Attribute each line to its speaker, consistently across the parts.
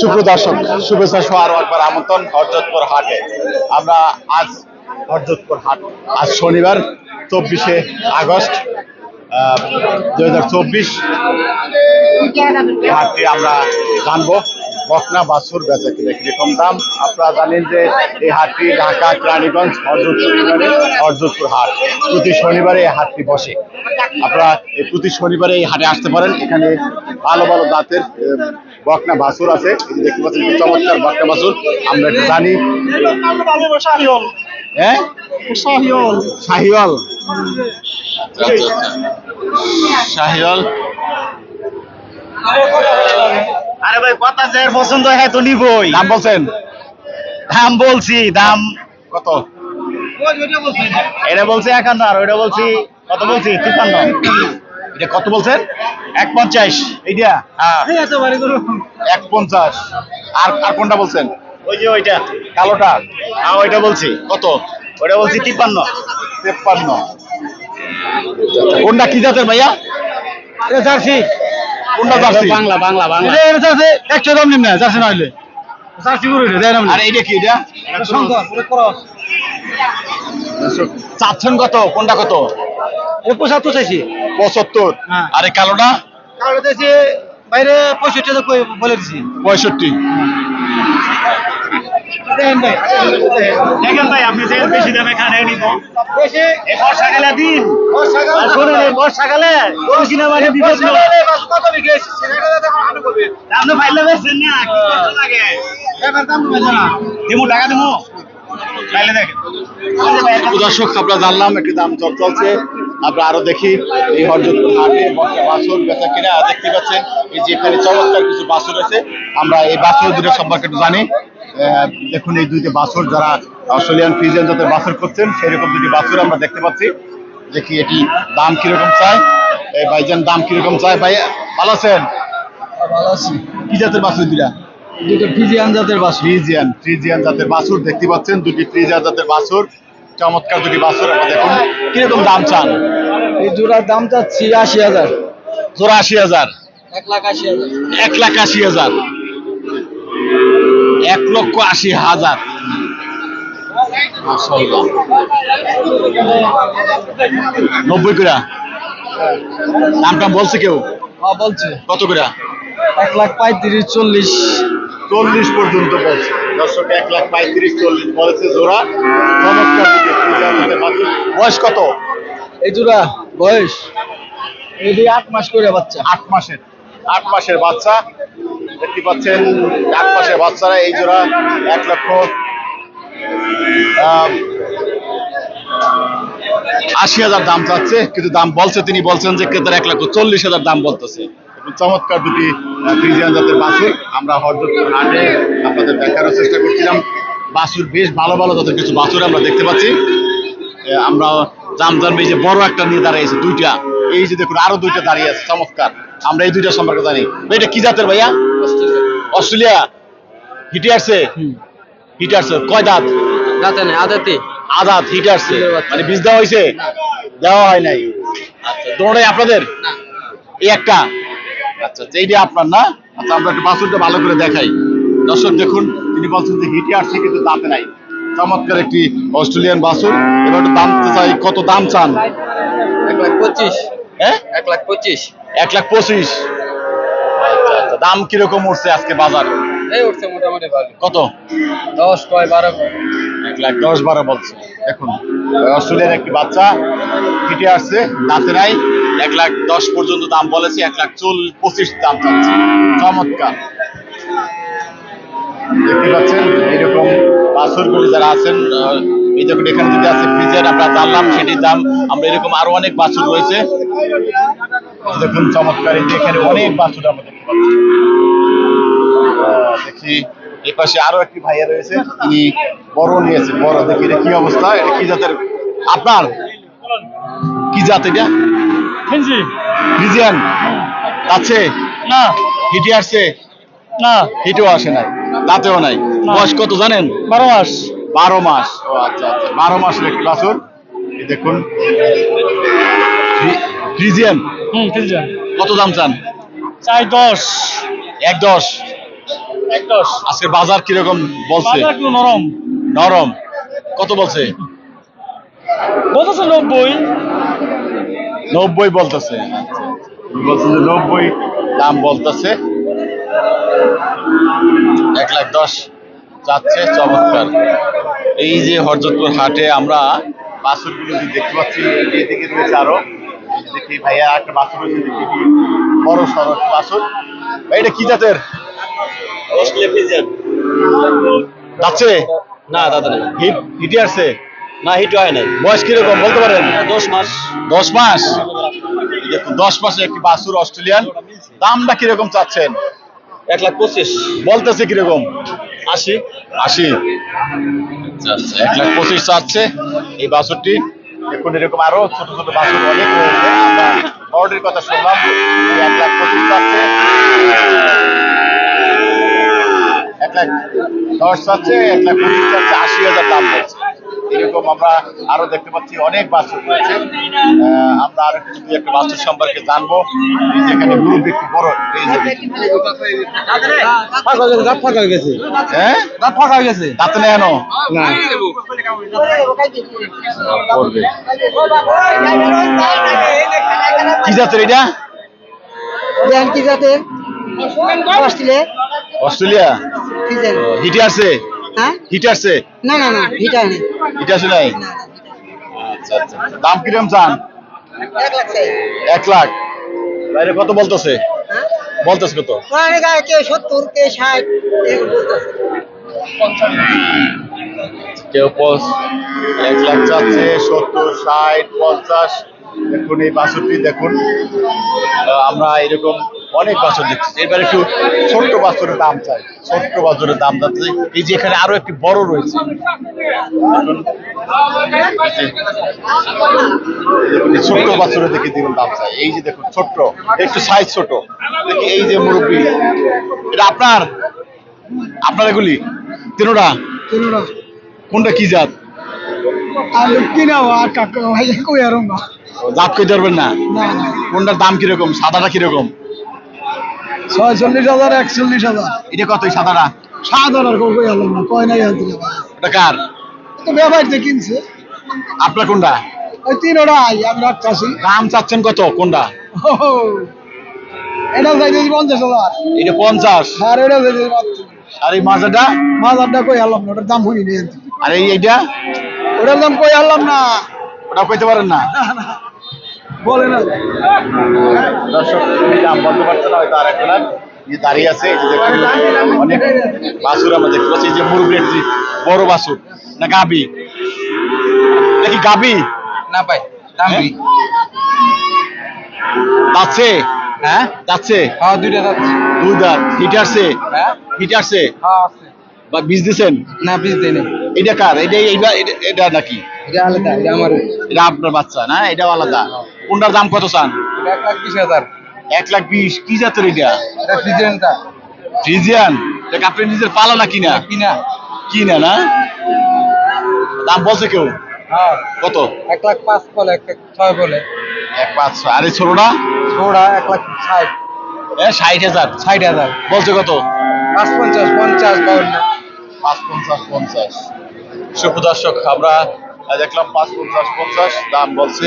Speaker 1: সুপ্রদর্শক শুভেচ্ছা সহ আরও একবার আমন্ত্রণ হরজতপুর হাটে। আমরা আজ হরজতপুর হাট, আজ শনিবার, চব্বিশে আগস্ট দুই হাজার চব্বিশ। হাটটি আমরা জানব। বকনা বাছুর বেচা কিনে কীরকম দাম? আপনারা জানেন যে এই হাটটি ঢাকা কেরানীগঞ্জ হরজতপুর ইউনিয়নে হরজতপুর হাট। প্রতি শনিবারে এই হাটটি বসে। আপনারা প্রতি শনিবারে এই হাটে আসতে পারেন। এখানে ভালো ভালো আহ, বকনা বাছুর আছে। দেখতে পাচ্ছেন চমৎকার বকনা বাছুর। আমরা একটু জানি। হ্যাঁ?
Speaker 2: আরে ভাই কথা যে পছন্দ হয় তো নিবই।
Speaker 1: দাম বলছেন?
Speaker 2: দাম বলছি দাম।
Speaker 1: কত?
Speaker 2: এটা বলছি একান্ন আর ওইটা বলছি কত বলছি? তিপ্পান্ন।
Speaker 1: এটা কত বলছেন?
Speaker 2: এক পঞ্চাশ।
Speaker 1: এইটা?
Speaker 2: হ্যাঁ।
Speaker 1: এক পঞ্চাশ। আর আর কোনটা বলছেন?
Speaker 2: ওই যে ওইটা।
Speaker 1: কালোটা?
Speaker 2: হ্যাঁ ওইটা বলছি।
Speaker 1: কত?
Speaker 2: ওইটা বলছি তিপ্পান্ন।
Speaker 1: তেপ্পান্ন। কোনটা কি জাতের ভাইয়া?
Speaker 2: জার্সি।
Speaker 1: কোনটা জার্সি?
Speaker 2: বাংলা বাংলা বাংলা।
Speaker 1: এটা জার্সি একশো দাম নিন না জার্সি না হইলে।
Speaker 2: জার্সি গরু এটা দেয়
Speaker 1: আর এইটা কি এটা? শঙ্কর পুরো ক্রস। চাচ্ছেন কত? কোনটা কত?
Speaker 2: পঁচাত্তর চাইছি।
Speaker 1: পঁচাত্তর।
Speaker 2: হ্যাঁ।
Speaker 1: আরে কালোটা?
Speaker 2: কারণ চাইছি বাইরে পঁয়ষট্টি বলে দিছি।
Speaker 1: পঁয়ষট্টি।
Speaker 2: দেখেন ভাই আপনি যে বেশি দামে খান এই নিব এই বর্ষাকালে দিন। এই বর্ষাকালে গরু মানে বিপদ না। আপনি ফাইলে বেচছেন না? লাগে? দিমু টাকা দিমু ফাইলে দেখেন ওই যে ভাইয়ের কাছে-
Speaker 1: দর্শক আমরা জানলাম একটি দাম চল চলছে। আমরা আরও দেখি এই হরজতপুর হাটে বাছুর বেচা কিনা। আর দেখতে পাচ্ছেন এই যে এখানে চমৎকার কিছু বাছুর আছে। আমরা এই বাছুর দুটো সম্পর্কে একটু জানি। আহ, দেখুন এই দুইটি বাছুর যারা অস্ট্রেলিয়ান ফ্রিজেন যাদের বাছুর করছেন সেই রকম দুটি বাছুর আমরা দেখতে পাচ্ছি। দেখি এটি দাম কীরকম চায় এই ভাইজান দাম কীরকম চায় ভাই ভালো আছেন?
Speaker 3: ভালো আছি।
Speaker 1: কি জাতের বাছুর দুটা
Speaker 3: দুটো ফিজিয়ান জাতের বাসু
Speaker 1: ফ্রিজিয়ান ফ্রিজিয়ান জাতের বাছুর দেখতে পাচ্ছেন দুটি ফ্রিজিয়ান জাতের বাছুর। চমৎকার দুটি বাছুর আমরা দেখুন। কীরকম দাম চান?
Speaker 3: এই জোড়ার দাম চাচ্ছি আশি হাজার।
Speaker 1: জোড়া আশি হাজার।
Speaker 3: এক লাখ আশি হাজার।
Speaker 1: এক লাখ আশি হাজার। এক লক্ষ আশি হাজার। মাশাআল্লাহ। করে। দামটা বলছে কেউ?
Speaker 3: হ্যাঁ বলছে।
Speaker 1: কত করে?
Speaker 3: এক লাখ পঁয়ত্রিশ চল্লিশ।
Speaker 1: চল্লিশ পর্যন্ত বলছে। দর্শক এক লাখ পঁয়ত্রিশ চল্লিশ বলেছে জোড়া। চমৎকার। বয়স কত?
Speaker 3: এই জোড়া বয়স এটি আট মাস করে বাচ্চা।
Speaker 1: আট মাসের। আট মাসের বাচ্চা। দেখতে পাচ্ছেন আট মাসের বাচ্চারা এই জোড়া এক লক্ষ আশি হাজার দাম চাচ্ছে, কিন্তু দাম বলছে, তিনি বলছেন যে ক্রেতার এক লক্ষ চল্লিশ হাজার দাম বলতেছে। চমৎকার দুটি ফ্রিজিয়ান জাতের বাছুর আমরা হরদপুর হাটে আপনাদের দেখানোর চেষ্টা করছিলাম। বাছুর বেশ ভালো ভালো জাতের কিছু বাছুর আমরা দেখতে পাচ্ছি। আমরা জামজাম এই যে বড় একটা নিয়ে দাঁড়িয়েছে দুইটা। এই যে দেখুন, আরও দুইটা দাঁড়িয়ে আছে, চমৎকার। আমরা এই দুইটা সম্পর্কে জানি। এটা কি জাতের ভাইয়া? অস্ট্রেলিয়া। হিটে আসছে হিটে আসছে। কয় দাঁত?
Speaker 3: রাতে নেই আদাতে
Speaker 1: আদাত হিটে আসছে। মানে বীজ দেওয়া হয়েছে? দেওয়া হয় নাই। আচ্ছা। দোনোটাই আপনাদের? এই একটা? আচ্ছা আচ্ছা এইটা আপনার না? আচ্ছা আমরা একটু বাছুরটা ভালো করে দেখাই। দর্শক দেখুন তিনি বলছেন যে হিটে আসছে কিন্তু দাঁতে নাই। চমৎকার একটি অস্ট্রেলিয়ান বাছুর। এবার একটু দাম চাই কত দাম চান?
Speaker 3: এক লাখ পঁচিশ।
Speaker 1: হ্যাঁ?
Speaker 3: এক লাখ পঁচিশ।
Speaker 1: এক লাখ পঁচিশ। আচ্ছা আচ্ছা দাম কীরকম উঠছে আজকে বাজার?
Speaker 3: এই উঠছে মোটামুটি ভালো
Speaker 1: কত?
Speaker 3: দশ কয় বারো। কয়
Speaker 1: এক লাখ দশ বারো বলছে। অস্ট্রেলিয়ার একটি বাচ্চা হিটে আসছে দাঁতে নাই। এক লাখ দশ পর্যন্ত দাম বলেছে এক লাখ চল পঁচিশ দাম চাচ্ছে। চমৎকার। দেখতে পাচ্ছেন বাছরগুলি যারা আছেন এই এখানে যদি আছে ফ্রিজের আমরা জানলাম সেটির দাম আমরা এরকম আরও অনেক বাছুর রয়েছে। দেখুন চমৎকার এখানে অনেক বাছুর আমরা দেখতে পাচ্ছি। দেখি এই পাশে আরও একটি ভাইয়া রয়েছে তিনি বড় নিয়েছে বড়। দেখি এটা কি অবস্থা এটা কি জাতের আপনার? কি জাত এটা? ফ্রিজিয়ান আছে?
Speaker 2: না।
Speaker 1: হিটে আসছে?
Speaker 2: না।
Speaker 1: হিটেও আসে নাই দাঁতেও নাই। বয়স কত জানেন?
Speaker 2: বারো মাস।
Speaker 1: বারো মাস। ও আচ্ছা আচ্ছা। বারো মাসের একটি বাছুর। দেখুন। ফ্রি- ফ্রিজিয়ান
Speaker 2: হুম ঠিক
Speaker 1: কত দাম চান?
Speaker 2: চাই দশ।
Speaker 1: এক দশ। আজকের বাজার কীরকম বলছে?
Speaker 3: নরম।
Speaker 1: নরম। কত বলছে?
Speaker 3: বলতেছে নব্বই।
Speaker 1: নব্বই বলতেছে। বলছে যে নব্বই। দাম বলতেছে। এক লাখ দশ যাচ্ছে চমৎকার। এই যে হরজতপুর হাটে আমরা বাছুরগুলো দেখতে পাচ্ছি এদিকে রয়েছে আরও। দেখি ভাইয়া একটা বাছুর রয়েছে দেখি। বড় সড়ক বাছুর। ভাই, এটা কি জাতের? যাচ্ছে
Speaker 3: না দাদা নেই।
Speaker 1: হিট হিটে আসছে?
Speaker 3: না হিট হয় নাই।
Speaker 1: বয়স কীরকম বলতে পারেন?
Speaker 3: দশ মাস।
Speaker 1: দশ মাস? দশ মাসে একটি বাছুর অস্ট্রেলিয়ান। দামটা কীরকম চাচ্ছেন?
Speaker 3: এক লাখ পঁচিশ।
Speaker 1: বলতেছে কীরকম?
Speaker 3: আশি।
Speaker 1: আশি। আচ্ছা এক লাখ পঁচিশ চাচ্ছে এই এরকম আরও ছোট ছোট বাসুর অনেক রয়েছে। আমরা কথা শুনলাম। এক লাখ পঁচিশ চাচ্ছে এক লাখ দশ চাচ্ছে এক লাখ পঁচিশ চাচ্ছে আশি হাজার দাম বলছে। এরকম আমরা আরও দেখতে পাচ্ছি অনেক বাছুর রয়েছে। আমরা আরও কিছু দুই একটা বাছুর সম্পর্কে জানব। এই যে এখানে গ্রুপ একটু বড় এই যে
Speaker 3: ফাঁকা হয়ে গেছে দাঁত ফাঁকা হয়ে গেছে।
Speaker 1: হ্যাঁ?
Speaker 3: দাঁত ফাঁকা হয়ে গেছে।
Speaker 1: দাঁতে নেই এনো করবে কি জাতের এটা?
Speaker 4: কি জাতের? অস্ট্রেলিয়া?
Speaker 1: হিটে আসছে?
Speaker 4: হ্যাঁ?
Speaker 1: হিটে আসছে?
Speaker 4: না না না নেই
Speaker 1: হিটে আসে নাই? আচ্ছা আচ্ছা। দাম কিরম চান?
Speaker 4: এক লাখ
Speaker 1: বাইরে কত বলতেছে?
Speaker 4: হ্যাঁ?
Speaker 1: বলতেছে কত?
Speaker 4: কে সত্তর কে ষাট এরকম বলতেছে।
Speaker 1: কেউ এক লাখ চাচ্ছে সত্তর ষাট পঞ্চাশ। দেখুন এই বাছুরটি দেখুন। আমরা এরকম অনেক বাছুর দেখছি। এবার একটু ছোট্ট বাছুরের দাম চাই। ছোট্ট বাছুরের দাম যাচ্ছে। এই যে এখানে আরও একটি বড় রয়েছে। ছোট্ট বাছুরের দেখে দিন দাম চাই। এই যে দেখুন ছোট্ট। একটু সাইজ ছোট। দেখি এই যে মুরব্বী। এটা আপনার? আপনার এগুলি? তিনোটা কোনটা কি জাত? জাত কই ধরবেন না?
Speaker 4: না না।
Speaker 1: কোনটার দাম কীরকম? সাদাটা কীরকম?
Speaker 4: ছয়চল্লিশ হাজার একচল্লিশ হাজার।
Speaker 1: এটা কত
Speaker 4: কই আলাম না কয় নাই আনতে
Speaker 1: এটা কার?
Speaker 4: তো ব্যাপারটা কিনছে।
Speaker 1: আপনার কোনটা?
Speaker 4: ওই তিনটা আই আমি রাখতেছি
Speaker 1: দাম চাচ্ছেন কত? কোনটা?
Speaker 4: এটা চাইতেছি পঞ্চাশ হাজার।
Speaker 1: এটা পঞ্চাশ।
Speaker 4: আর এটা চাইতেছি মাত্র
Speaker 1: আর এই মাজাটা?
Speaker 4: মাজারটা কই না ওটার দাম হইনি
Speaker 1: আর এইটা?
Speaker 4: ওটার দাম কই আলাম না।
Speaker 1: ওটা কইতে পারেন না। দর্শক দাম বলতে পারছে না হয়তো আর একটা যে দাঁড়িয়ে আছে এই যে দেখুন অনেক বাছুর আমরা দেখতে পাচ্ছি যে মুরব্বী একটি বড় বাছুর না গাবি নাকি গাবি
Speaker 3: না পাই দাম
Speaker 1: হ্যাঁ? যাচ্ছে?
Speaker 3: হ্যাঁ?
Speaker 1: যাচ্ছে?
Speaker 3: হ্যাঁ দুইটা যাচ্ছে।
Speaker 1: দুই দাঁত হিট
Speaker 3: হ্যাঁ?
Speaker 1: হিট
Speaker 3: হ্যাঁ
Speaker 1: বা বীজ দিছেন?
Speaker 3: না দিন
Speaker 1: এটা কার? এটা এইটা এটা- এটা নাকি?
Speaker 3: এটা আলাদা এটা আমার।
Speaker 1: এটা আপনার বাচ্চা না? এটাও আলাদা? কোনটার দাম কত চান?
Speaker 3: এক লাখ বিশ হাজার।
Speaker 1: এক লাখ বিশ। কি জাতের এটা? ফ্রিজিয়ান? এটা আপনি নিজের পালা না কিনা?
Speaker 3: কিনা।
Speaker 1: কিনা না? দাম বলছে কেউ?
Speaker 3: হ্যাঁ।
Speaker 1: কত?
Speaker 3: এক লাখ পাঁচ বলে এক লাখ ছয় বলে।
Speaker 1: এক পাঁচ ছয়। আর
Speaker 3: ছোড়া এক লাখ ষাট।
Speaker 1: এ ষাট হাজার।
Speaker 3: ষাট হাজার।
Speaker 1: বলছে কত?
Speaker 3: পাঁচ পঞ্চাশ পঞ্চাশ বাউন্ন।
Speaker 1: পাঁচ পঞ্চাশ পঞ্চাশ। সুপ্রদর্শক আমরা দেখলাম পাঁচ পঞ্চাশ পঞ্চাশ, দাম বলছে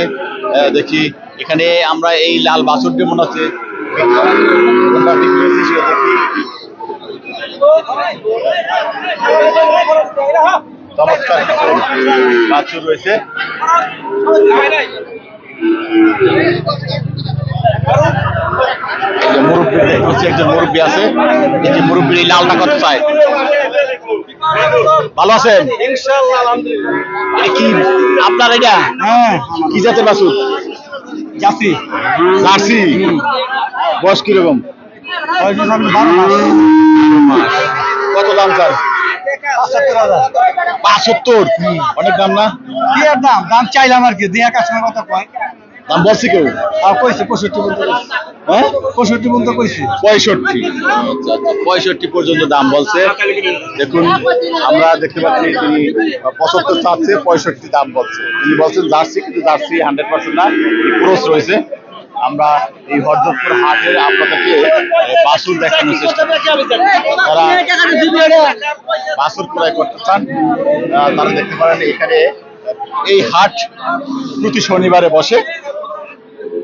Speaker 1: দেখি এখানে আমরা এই লাল বাছুরটি মনে হচ্ছে চমৎকার বাছুর রয়েছে। মুরব্বী দেখতে একজন মুরব্বী আছে, এই যে মুরব্বীর এই লালটা কত চায়? ভালো আছেন? কি? আপনার এটা?
Speaker 3: হ্যাঁ।
Speaker 1: কি জাতের বাছুর?
Speaker 3: যাচ্ছি
Speaker 1: জার্সি? বয়স কীরকম? কত দাম পাঁচাত্তর অনেক দাম না?
Speaker 3: দাম দাম চাইলাম আর কি দিয়ে কাস্টমার কথা কয়।
Speaker 1: দাম বলছে কেউ?
Speaker 3: আর কইছে পঁয়ষট্টি পর্যন্ত
Speaker 1: হ্যাঁ?
Speaker 3: পঁয়ষট্টি পর্যন্ত কইছে।
Speaker 1: পঁয়ষট্টি। পঁয়ষট্টি পর্যন্ত দাম বলছে। দেখুন আমরা দেখতে পাচ্ছি তিনি পঁচাত্তর চাচ্ছে পঁয়ষট্টি দাম বলছে। তিনি বলছেন জার্সি কিন্তু জার্সি হান্ড্রেড পার্সেন্ট না ক্রোস রয়েছে। আমরা এই হরদপুর হাটের আপনাদেরকে বাসুর দেখানোর চেষ্টা করছি। যারা বাসুর ক্রয় করতে চান তারা দেখতে পারেন এখানে এই হাট প্রতি শনিবারে বসে।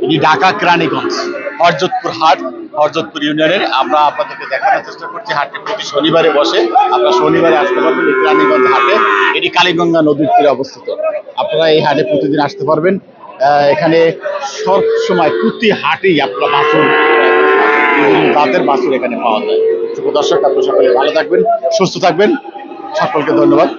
Speaker 1: এটি ঢাকা কেরানীগঞ্জ হরজতপুর হাট হরজতপুর ইউনিয়নের। আমরা আপনাদেরকে দেখানোর চেষ্টা করছি, হাটটি প্রতি শনিবারে বসে। আপনারা শনিবারে আসতে পারবেন এই কেরানীগঞ্জ হাটে। এটি কালীগঙ্গা নদীর তীরে অবস্থিত। আপনারা এই হাটে প্রতিদিন আসতে পারবেন। এখানে সব সময় প্রতি হাটেই আপনারা বিভিন্ন জাতের বাছুর এখানে পাওয়া যায়। শুভ দর্শক, আপনারা সকলে ভালো থাকবেন, সুস্থ থাকবেন। সকলকে ধন্যবাদ।